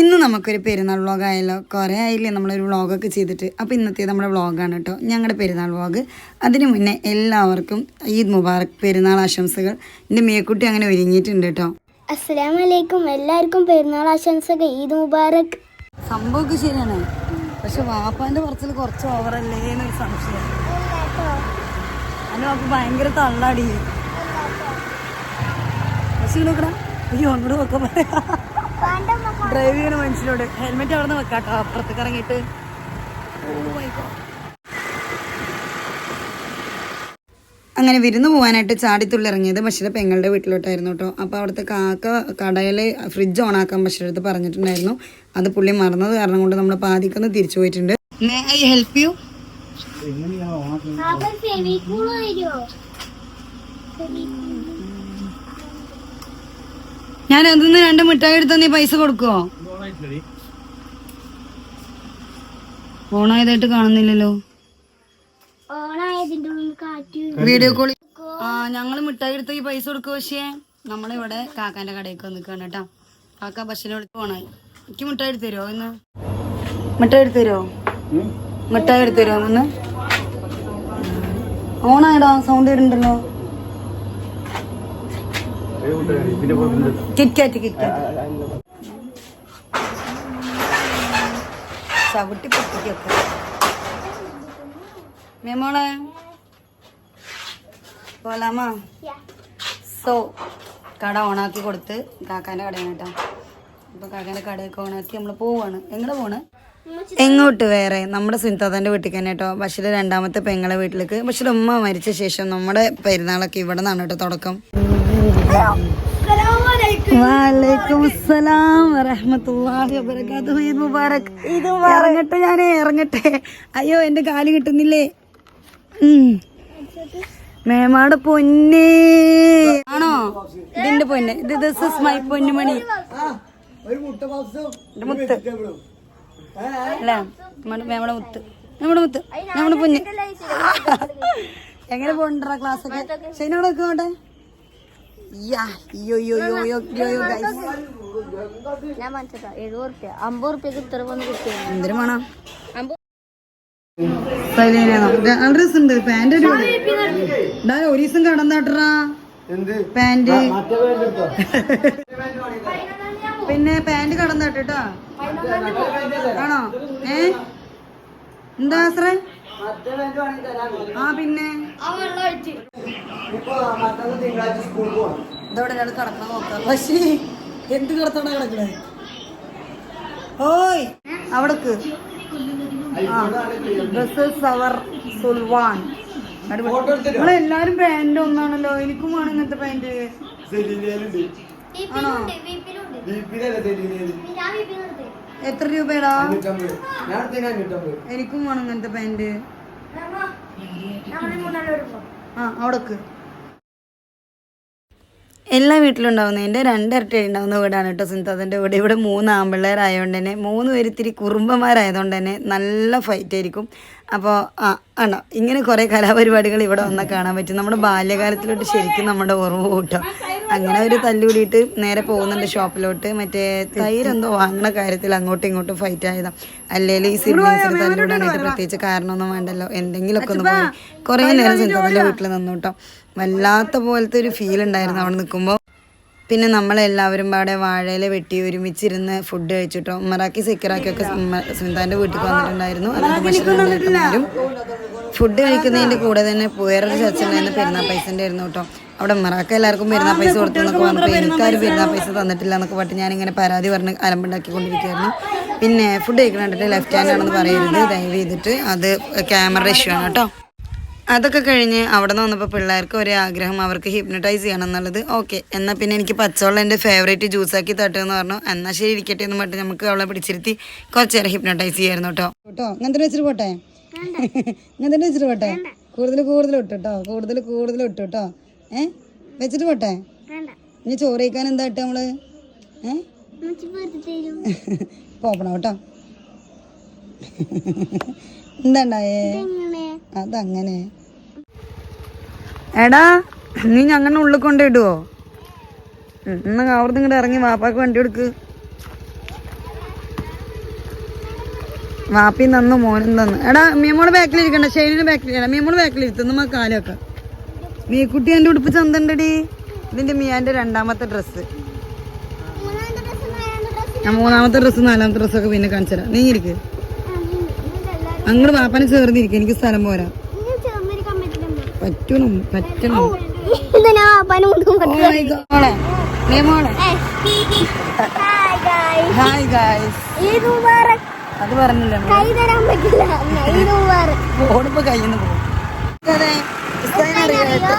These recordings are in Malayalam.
ഇന്ന് നമുക്കൊരു പെരുന്നാൾ വ്ളോഗ് ആയല്ലോ കുറേ ആയില്ലേ നമ്മളൊരു വ്ളോഗൊക്കെ ചെയ്തിട്ട്. അപ്പോൾ ഇന്നത്തെ നമ്മുടെ വ്ളോഗാണ് കേട്ടോ ഞങ്ങളുടെ പെരുന്നാൾ വ്ളോഗ് അതിന് മുന്നേ എല്ലാവർക്കും ഈദ് മുബാറക് പെരുന്നാൾ ആശംസകൾ. എന്റെ മേക്കുട്ടി അങ്ങനെ ഒരുങ്ങിയിട്ടുണ്ട് കേട്ടോ അസ്സലാമു വലൈക്കും എല്ലാവർക്കും പെരുന്നാൾ ആശംസകൾ. ഈദ് മുബാറക്. സംഭവമൊക്കെ ശരിയാണ്. പക്ഷെ വാപ്പാന്റെ പറച്ചിൽ കുറച്ച് ഓവറല്ലേ എന്നൊരു സംശയം. അല്ല വാപ്പ ഭയങ്കര തള്ളാടി. പക്ഷെ നോക്കടാ. അയ്യോ അങ്ങോട്ട് നോക്കാൻ പറയാ ഡ്രൈവ് ചെയ്യണ മനുഷ്യനോട് ഹെൽമെറ്റ് അവിടെ നിന്ന് വെക്കാട്ടോ അപ്പുറത്തേക്ക് ഇറങ്ങിയിട്ട്. അങ്ങനെ വിരുന്ന് പോകാനായിട്ട് ചാടിത്തുള്ളി ഇറങ്ങിയത് ബഷീർ പെങ്ങളുടെ വീട്ടിലോട്ടായിരുന്നു കേട്ടോ. അപ്പോൾ അവിടുത്തെ കാക്ക കടയിൽ ഫ്രിഡ്ജ് ഓണാക്കാൻ ബഷീർ അടുത്ത് പറഞ്ഞിട്ടുണ്ടായിരുന്നു. അത് പുള്ളി മറന്നത് കാരണം കൊണ്ട് നമ്മൾ പാതിക്കൊന്ന് തിരിച്ചു പോയിട്ടുണ്ട്. ഐ ഹെൽപ്പ് യു ഞാൻ അതിന്ന് രണ്ട് മിഠായി എടുത്ത നീ പൈസ കൊടുക്കുവോ? ഓണായതായിട്ട് കാണുന്നില്ലല്ലോ. ഓണായതിന്റെ ഉള്ളിൽ കാറ്റ് വീഡിയോ കോളി ആ ഞങ്ങൾ മിഠായി എടുത്ത ഈ പൈസ കൊടുക്കുക പക്ഷേ? നമ്മളിവിടെ കാക്കാന്റെ കടയൊക്കെ നിൽക്കുകയാണ് കേട്ടോ. കാക്ക ബസ്സിനെ വിളിച്ച് പോണേ. എനിക്ക് മിഠായി എടുത്തു തരുമോ ഇന്ന്? മിഠായി എടുത്തു തരുമോ മിഠായി എടുത്തു തരുമോ ഒന്ന് ഓണായടാ സൗണ്ട് വരുന്നുണ്ടല്ലോ കിറ്റ്കാറ്റ് ചവിട്ടി പൊട്ടിക്കൊക്കെ. മേമോളെ പോലാമാ. സോ കട ഓണാക്കി കൊടുത്ത് കാക്കാന്റെ കടയാണ് കേട്ടോ. അപ്പോൾ കാക്കാന്റെ കടയൊക്കെ ഓണാക്കി നമ്മൾ പോവാണ്. എങ്ങനെ പോണ്? എങ്ങോട്ട് വേറെ? നമ്മുടെ സുനിതാത്തന്റെ വീട്ടിൽ തന്നെ കേട്ടോ. ബഷീർ രണ്ടാമത്തെ പെങ്ങളെ വീട്ടിലേക്ക്. ബഷീർ ഉമ്മ മരിച്ച ശേഷം നമ്മുടെ പെരുന്നാളൊക്കെ ഇവിടെ നിന്നാണ് കേട്ടോ തുടക്കം. മുബാറക്. ഇറങ്ങട്ടെ ഞാനേ ഇറങ്ങട്ടെ. അയ്യോ എന്റെ കാൽ കിട്ടുന്നില്ലേ? മേമാട് പൊന്നേ. ആണോ? ഇതിന്റെ പൊന്ന്. ഇത് ദിസ് ഇസ് മൈ പൊന്നുമണി. മുത്ത്. അല്ല മേമടെ മുത്ത്. നമ്മുടെ മുത്ത്. നമ്മുടെ പൊന്ന്. എങ്ങനെ പോണ്ടാ ക്ലാസ് ഒക്കെ? ശനിയോടെ നോക്കട്ടെ യാ യോ യോ യോ യോ യോ യോ ഗൈസ് ഞാൻ മനസ്സിലാ എഴുപത് റുപ്യ. അമ്പത് റുപ്യക്ക് ഇത്ര വന്ന് കിട്ടിയാണ് എന്തിനു വേണം? നല്ല രസമുണ്ട് പാന്റ് ഡാ ഒരു ദിവസം കടന്നാട്ടറാ. പാന്റ് പിന്നെ പാന്റ് കടന്നാട്ടോ ആണോ? ഏ? എന്താ ആശ്രേ? ആ പിന്നെ? ഇതോടെ ഞാൻ കടക്കണം നോക്കാം. പക്ഷേ എന്ത് കിടത്താണ് കിടക്കണേ? ഓയ് അവിടക്ക്. സുൽവാൻ. നിങ്ങളെല്ലാരും പാന്റ് ഒന്നാണല്ലോ. എനിക്കും വേണം ഇങ്ങനത്തെ പാന്റ് ആണോ? എത്ര രൂപയടാ? എനിക്കും വേണം ഇങ്ങനത്തെ ആ അവിടക്ക് എല്ലാ വീട്ടിലും ഉണ്ടാവുന്നതിന്റെ രണ്ടിരട്ടി ഉണ്ടാവുന്ന വീടാണ് കേട്ടോ സിന്താദിന്റെ വീട് ഇവിടെ മൂന്ന് ആമ്പിള്ളേരായതുകൊണ്ട് തന്നെ മൂന്ന് പേര് ഇത്തിരി കുറുമ്പന്മാരായതുകൊണ്ട് തന്നെ നല്ല ഫൈറ്റ് ആയിരിക്കും. അപ്പോൾ ആ ആണോ? ഇങ്ങനെ കുറേ കലാപരിപാടികൾ ഇവിടെ വന്നാൽ കാണാൻ പറ്റും. നമ്മുടെ ബാല്യകാലത്തിലോട്ട് ശരിക്കും നമ്മുടെ ഓർമ്മ കൂട്ടോ. അങ്ങനെ ഒരു തല്ലുകൂടിയിട്ട് നേരെ പോകുന്നുണ്ട് ഷോപ്പിലോട്ട്. മറ്റേ തൈരെന്തോ വാങ്ങണ കാര്യത്തിൽ അങ്ങോട്ടും ഇങ്ങോട്ടും ഫൈറ്റ് ആയതാ. അല്ലെങ്കിൽ ഈ സിബ്ലിങ്സിന് തല്ലുകൂടാനായിട്ട് പ്രത്യേകിച്ച് കാരണമൊന്നും വേണ്ടല്ലോ. എന്തെങ്കിലുമൊക്കെ ഒന്ന് പോയി. കുറേ നേരം സിന്താദിന്റെ വീട്ടിൽ നിന്നു കേട്ടോ. വല്ലാത്ത പോലത്തെ ഒരു ഫീൽ ഉണ്ടായിരുന്നു അവിടെ നിൽക്കുമ്പോൾ പിന്നെ നമ്മളെല്ലാവരും പാടെ വാഴയില വെട്ടി ഒരുമിച്ചിരുന്ന് ഫുഡ് കഴിച്ചിട്ടോ. മറാക്കി സിക്കറാക്കി ഒക്കെ സുനിതാന്റെ വീട്ടിൽ വന്നിട്ടുണ്ടായിരുന്നു. ഫുഡ് കഴിക്കുന്നതിന്റെ കൂടെ തന്നെ വേറൊരു ചർച്ചുണ്ടായിരുന്ന പെരുന്നാൾ പൈസന്റെ ആയിരുന്നു കേട്ടോ. അവിടെ മറാക്ക എല്ലാവർക്കും പെരുന്നാൾ പൈസ കൊടുത്തു എന്നൊക്കെ പറഞ്ഞപ്പോൾ എനിക്കാരും പെരുന്നാൾ പൈസ തന്നിട്ടില്ല എന്നൊക്കെ പറഞ്ഞിട്ട് ഞാനിങ്ങനെ പരാതി പറഞ്ഞ് അലമ്പുണ്ടാക്കിക്കൊണ്ടിരിക്കുകയായിരുന്നു. പിന്നെ ഫുഡ് കഴിക്കണ കണ്ടിട്ട് ലെഫ്റ്റ് ഹാൻഡ് ആണെന്ന് പറയരുത്. ദയവ് ചെയ്തിട്ട് അത് ക്യാമറ ഇഷ്യൂ ആണ് കേട്ടോ. അതൊക്കെ കഴിഞ്ഞ് അവിടെ നിന്ന് വന്നപ്പോൾ പിള്ളേർക്ക് ഒരു ആഗ്രഹം അവർക്ക് ഹിപ്നട്ടൈസ് ചെയ്യണം എന്നുള്ളത്. ഓക്കെ എന്നാൽ പിന്നെ എനിക്ക് പച്ചവെള്ളം എന്റെ ഫേവറേറ്റ് ജ്യൂസാക്കി തട്ടുമെന്ന് പറഞ്ഞു. എന്നാൽ ശരി ഇരിക്കട്ടെ എന്ന് പറഞ്ഞിട്ട് നമുക്ക് അവളെ പിടിച്ചിരുത്തി കുറച്ച് നേരം ഹിപ്നട്ടൈസ് ചെയ്യായിരുന്നു കേട്ടോ. കേട്ടോ? ഇങ്ങനത്തെ വെച്ചിട്ട് പോട്ടെ? ഇങ്ങനത്തെ വെച്ചിട്ട് പോട്ടെ? കൂടുതൽ കൂടുതൽ ഇട്ടു കേട്ടോ. കൂടുതൽ കൂടുതൽ ഇട്ടു കേട്ടോ. ഏ? വെച്ചിട്ട് പോട്ടെ? ഇനി ചോറ് കഴിക്കാൻ എന്താ ഇട്ട് നമ്മൾ? ഏ? പോപ്പണം കേട്ടോ. എന്താണ്ടായേ അതങ്ങനെ. എടാ നീ ഞങ്ങനെ ഉള്ളിൽ കൊണ്ടിടുവോ എന്നാ അവിടുന്ന് ഇങ്ങോട്ട് ഇറങ്ങി വാപ്പാക്ക് വണ്ടി എടുക്ക് വാപ്പി തന്നു മോനും തന്നു. എടാ മീമോൾ ബാക്കിലിരിക്കണ്ട ബാക്കിൽ ഇരിക്കണ്ട മീമോൾ ബാക്കിൽ ഇരുത്തുന്നു നമ്മ കാലൊക്കെ മീക്കുട്ടി എന്റെ ഉടുപ്പ് ചന്തണ്ടടി? ഇതിന്റെ മിയാന്റെ രണ്ടാമത്തെ ഡ്രസ്സ് മൂന്നാമത്തെ ഡ്രസ്സ് നാലാമത്തെ ഡ്രസ്സൊക്കെ പിന്നെ കാണിച്ചു തരാം നീ ഇരിക്ക്. അങ്ങോട്ട് വാപ്പനെ ചേർന്നിരിക്കും എനിക്ക് സ്ഥലം പോരാ. പറ്റണം പറ്റണം. ഹായ് ഗായ്സ് അത് പറഞ്ഞില്ല ഓടിപ്പോ കയ്യിൽ നിന്ന് പോകും.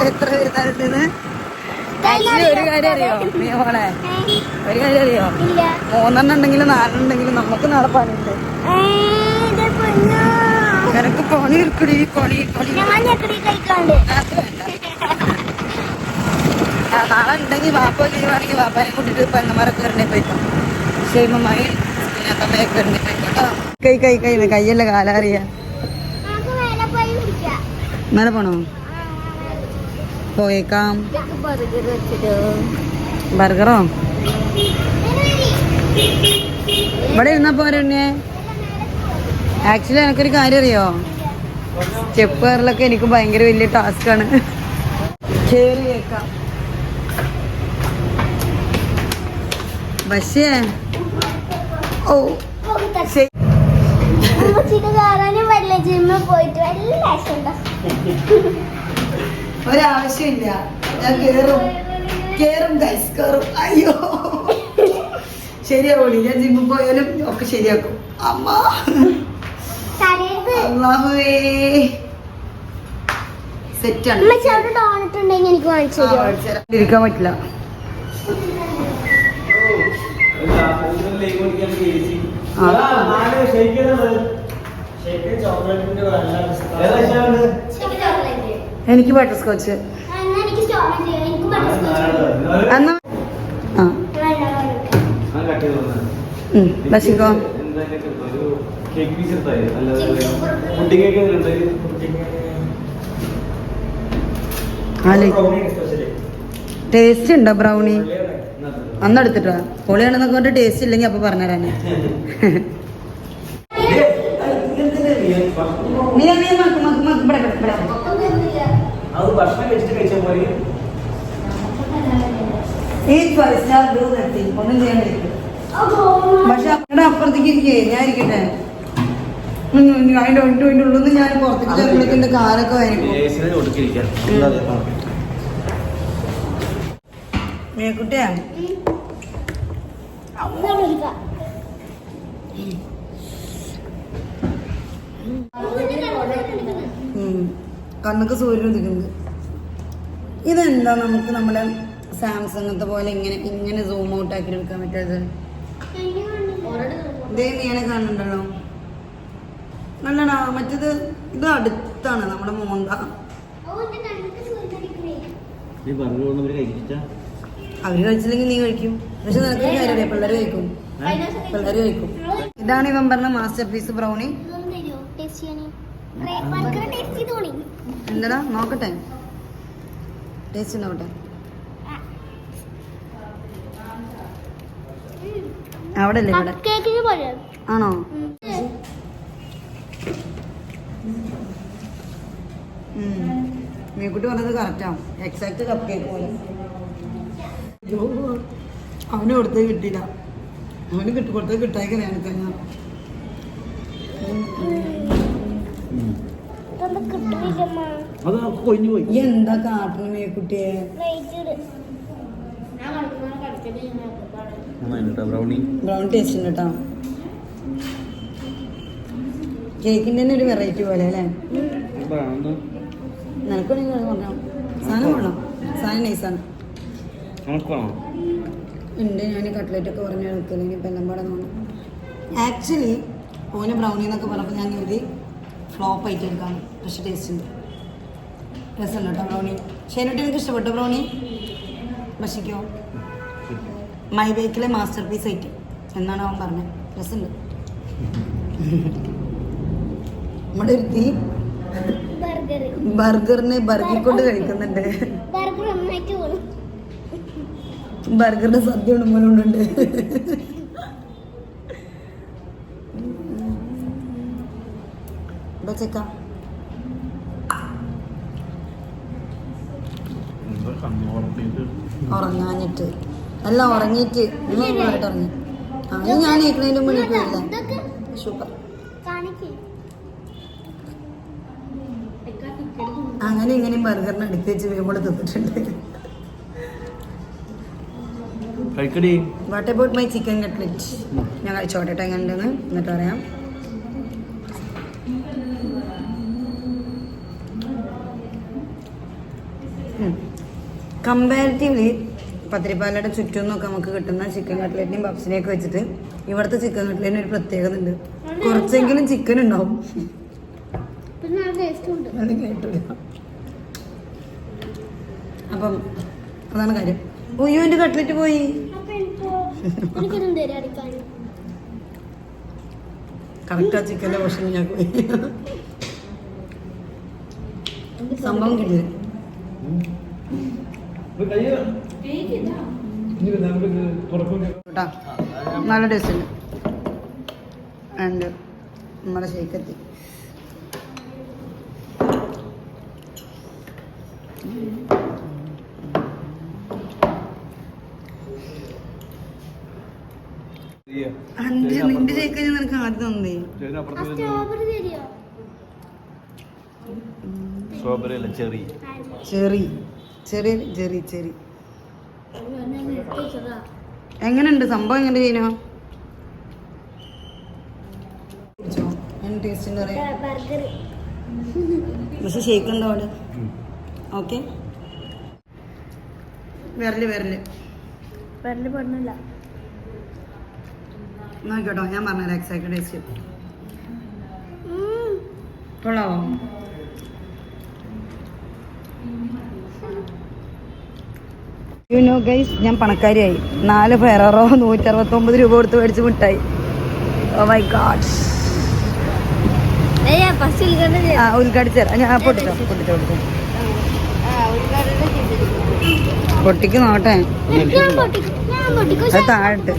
എത്ര- ഒരു കാര്യം അറിയോ? നീ മോളെ ഒരു കാര്യം അറിയോ? മൂന്നെണ്ണം ഉണ്ടെങ്കിലും നാലെണ്ണം ഉണ്ടെങ്കിലും നമുക്ക് നാളെ പണിയുണ്ട് ഏയ്, ഇത് പൊന്നോ. നിനക്ക് പണി എടുക്കടി പണി പണി. നാളെ ഉണ്ടെങ്കിൽ വാപ്പ ലീവാണെങ്കിൽ വാപ്പാനെ കൂട്ടിട്ട് പെണ്ണമാരെ കയറണേ പോയിക്കോ ക്ഷേമമായി പോയിക്കോട്ടോ കൈ കൈ കൈ കയ്യല്ല കാലറിയാ. മേലെ പോണോ? പോയേക്കാം. ബർഗറോ? ഇവിടെ ഇരുന്നാ പോരണ്യേ ആക്ച്വലി എനിക്കൊരു കാര്യം അറിയോ സ്റ്റെപ്പ് കയറലൊക്കെ എനിക്ക് ഭയങ്കര വലിയ ടാസ്ക് ആണ്. കേൾക്കാം. പക്ഷേ ഓ. ശരി. ഒരാവശ്യമില്ല. ഞാൻ കേറും. കേറും ഗൈസ് കേറും. അയ്യോ. ശരിയാവൂടി ഞാൻ ജിമ്മിൽ പോയാലും ഒക്കെ ശരിയാക്കും. അമ്മ. ഇരിക്കാൻ പറ്റില്ല. ആ. എനിക്ക് ബട്ടർ സ്കോച്ച് എന്നാ എനിക്ക് ചോക്ലേറ്റ് പീസ് ബട്ടർ എന്നാ ആ കേക്ക് ടേസ്റ്റ് ഉണ്ടോ ബ്രൗണി അന്ന് എടുത്തിട്ടാ? പൊളിയാണെന്നൊക്കെ പറഞ്ഞിട്ട് ടേസ്റ്റ് ഇല്ലെങ്കിൽ അപ്പൊ ഒന്നും ചെയ്യാണ്ടിരിക്കും പക്ഷെ അവിടെ അപ്പുറത്തേക്ക് ഇരിക്കേ ഞാൻ ഇരിക്കട്ടെ അതിന്റെ ഉള്ളിൽ ഞാൻ പുറത്തേക്ക് കാലൊക്കെ മേക്കുട്ടിയാ. കണ്ണൊക്കെ സൂര്യൻ ഉദിക്കുന്നത് ഇതെന്താ നമുക്ക് നമ്മുടെ സാംസങ്ങത്തെ പോലെ ഇങ്ങനെ ഇങ്ങനെ സൂം ഔട്ട് ആക്കി എടുക്കാൻ പറ്റാത്തത്? ഇതേ നീനെ കാണുന്നുണ്ടല്ലോ നല്ലടാ മറ്റേത് ഇത് അടുത്താണ് നമ്മുടെ മോന്ത. അവർ കഴിച്ചില്ലെങ്കിൽ നീ കഴിക്കും. പക്ഷെ നിനക്ക് കാര്യമില്ല? പിള്ളേർ കഴിക്കും. പിള്ളേർ കഴിക്കും. ഇതാണ് ഇവൻ പറഞ്ഞ മാസ്റ്റർ പീസ് ബ്രൗണി എന്താടാ? നോക്കട്ടെ. ടേസ്റ്റ് നോക്കട്ടെ. അവിടെ അല്ലേ ഇവിടെ? കേക്കിന് പോലെ ആണോ? മീക്കുട്ടി പറഞ്ഞത് കറക്റ്റാണ് എക്സാക്ട് കപ്പ് കേക്ക് പോലെ. അവന് കൊടുത്തത് കിട്ടിയില്ല. അവന് കിട്ടി കൊടുത്തത് കിട്ടായിക്ക് എനിക്ക് ഞാൻ അത് പോയി. എന്താ കാട്ടണ മേക്കുട്ടിയെ ബ്രൗണി ബ്രൗൺ ടേസ്റ്റ് ഉണ്ട് കേട്ടോ. കേക്കിന്റെ തന്നെ ഒരു വെറൈറ്റി പോലെ അല്ലേ? നിനക്ക് വേണമെങ്കിൽ പറഞ്ഞോ സാധനം കൊള്ളാം. സാധനം നൈസാണ് ഉണ്ട്. ഞാൻ കട്ട്ലറ്റ് ഒക്കെ പറഞ്ഞു നിൽക്കുന്നത് ഇപ്പം എല്ലാം പാടെ ആക്ച്വലി ഓന് ബ്രൗണി എന്നൊക്കെ പറഞ്ഞപ്പോൾ ഞാൻ കരുതി ഫ്ലോപ്പ് ആയിട്ട് എടുക്കാം പക്ഷെ ടേസ്റ്റ് ഉണ്ട് രസമുണ്ട് കേട്ടോ ബ്രൗണി ശരിയായിട്ട് എനിക്ക് ഇഷ്ടപ്പെട്ടു ബ്രൗണി ഭക്ഷിക്കോ? മൈ ബേക്കിലെ മാസ്റ്റർ പീസ് ഐറ്റം എന്നാണ് അവൻ പറഞ്ഞത്. രസമുണ്ട്. നമ്മുടെ ഒരു തീ ബർഗറിനെ ബർഗിക്കൊണ്ട് കഴിക്കുന്നുണ്ട്. ബർഗർ കൊണ്ട് കഴിക്കുന്നുണ്ട് ബർഗറിന്റെ സദ്യ ഉണ്ടുമ്പോഴുണ്ട് ഇവിടെ ചെക്ക ഉറങ്ങാഞ്ഞിട്ട്. അല്ല ഉറങ്ങിയിട്ട്. ഉറങ്ങി. ആ ഞാൻ എനിക്ക് ഇതൊക്കെ സൂപ്പർ. കാണിക്ക്. അങ്ങനെ ഇങ്ങനെ ബർഗറിന് അടുത്ത് വെച്ച് വേമ്പോട് തിന്നിട്ടുണ്ട്. What about my chicken cutlet ഞാൻ കഴിച്ചോട്ടെ എങ്ങനെയുണ്ടെന്ന്. എന്നിട്ട് പറയാം. കമ്പാരിറ്റീവ്ലി പത്തിരിപ്പാലയുടെ ചുറ്റും നിന്നൊക്കെ നമുക്ക് കിട്ടുന്ന ചിക്കൻ കട്ട്ലറ്റിനെയും പപ്സിനെയൊക്കെ വെച്ചിട്ട് ഇവിടുത്തെ ചിക്കൻ കട്ട്ലറ്റിന് ഒരു പ്രത്യേകത ഉണ്ട് കുറച്ചെങ്കിലും ചിക്കൻ ഉണ്ടാവും. കേട്ടില്ല. അപ്പം അതാണ് കാര്യം. ഉയ്യോ എന്റെ കട്ട്ലറ്റ് പോയി. കറക്റ്റ് ആ ചിക്കന്റെ ഭക്ഷണം ഞാൻ പോയി. സംഭവം കിട്ടിയത്. കേട്ടോ? നല്ല ടേസ്റ്റ് ഉണ്ട്. ആൻഡ് നമ്മുടെ ഷേക്കെത്തി. അഞ്ച് നിന്റെ ഞാൻ നിനക്ക് ആദ്യം തന്നേ. സ്ട്രോബെറി തരുമോ സ്ട്രോബെറി അല്ല ചെറി. ചെറി. ചെറിയ ചെറി ചെറി. എങ്ങനെയുണ്ട്? സംഭവം എങ്ങനെ ചെയ്യുന്നോ അവിടെ? ഓക്കെ വിരൽ വിരൽ. വിരൽ പറഞ്ഞില്ല നോക്കിക്കോട്ടോ ഞാൻ പറഞ്ഞ എക്സാക്ട് ടേസ്റ്റ് കൊള്ളാവോ? യു നോ ഗൈസ് ഞാൻ പണക്കാരിയായി. നാല് ഫെററോ നൂറ്ററുപത്തൊമ്പത് രൂപ കൊടുത്ത് മേടിച്ച് മിഠായി ഓ മൈ ഗാഡ് ഉദ്ഘാടിച്ചു തരാം ഞാൻ പൊട്ടിച്ചോ പൊട്ടിച്ചോ പൊട്ടിക്ക് നോട്ടെ. അത് താഴട്ട്.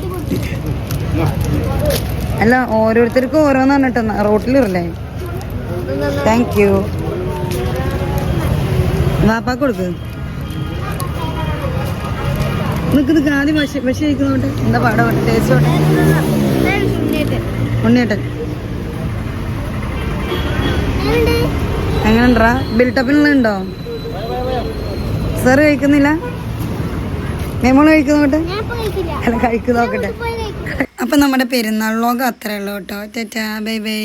അല്ല ഓരോരുത്തർക്കും ഓരോന്നാണ് കേട്ടോ റോട്ടിലിറല്ലേ? താങ്ക് യു വാപ്പാക്ക് കൊടുക്ക്. നിക്ക് നിക്ക് ആദ്യം പക്ഷി പക്ഷി കഴിക്കുന്നോട്ടെ എന്താ പാടം? ടേസ്റ്റ് ഉണ്ണിയേട്ടൻ. എങ്ങനെണ്ടാ ബിൽട്ടപ്പിനുള്ളതുണ്ടോ? സാറ് കഴിക്കുന്നില്ല? നെമോൾ കഴിക്കുന്നോട്ടെ അല്ല കഴിക്കുന്ന നോക്കട്ടെ. പോയി കഴിക്കും അപ്പം നമ്മുടെ പെരുന്നാൾ വ്ളോഗ് അത്രയുള്ളൂ കേട്ടോ. Tata bye bye.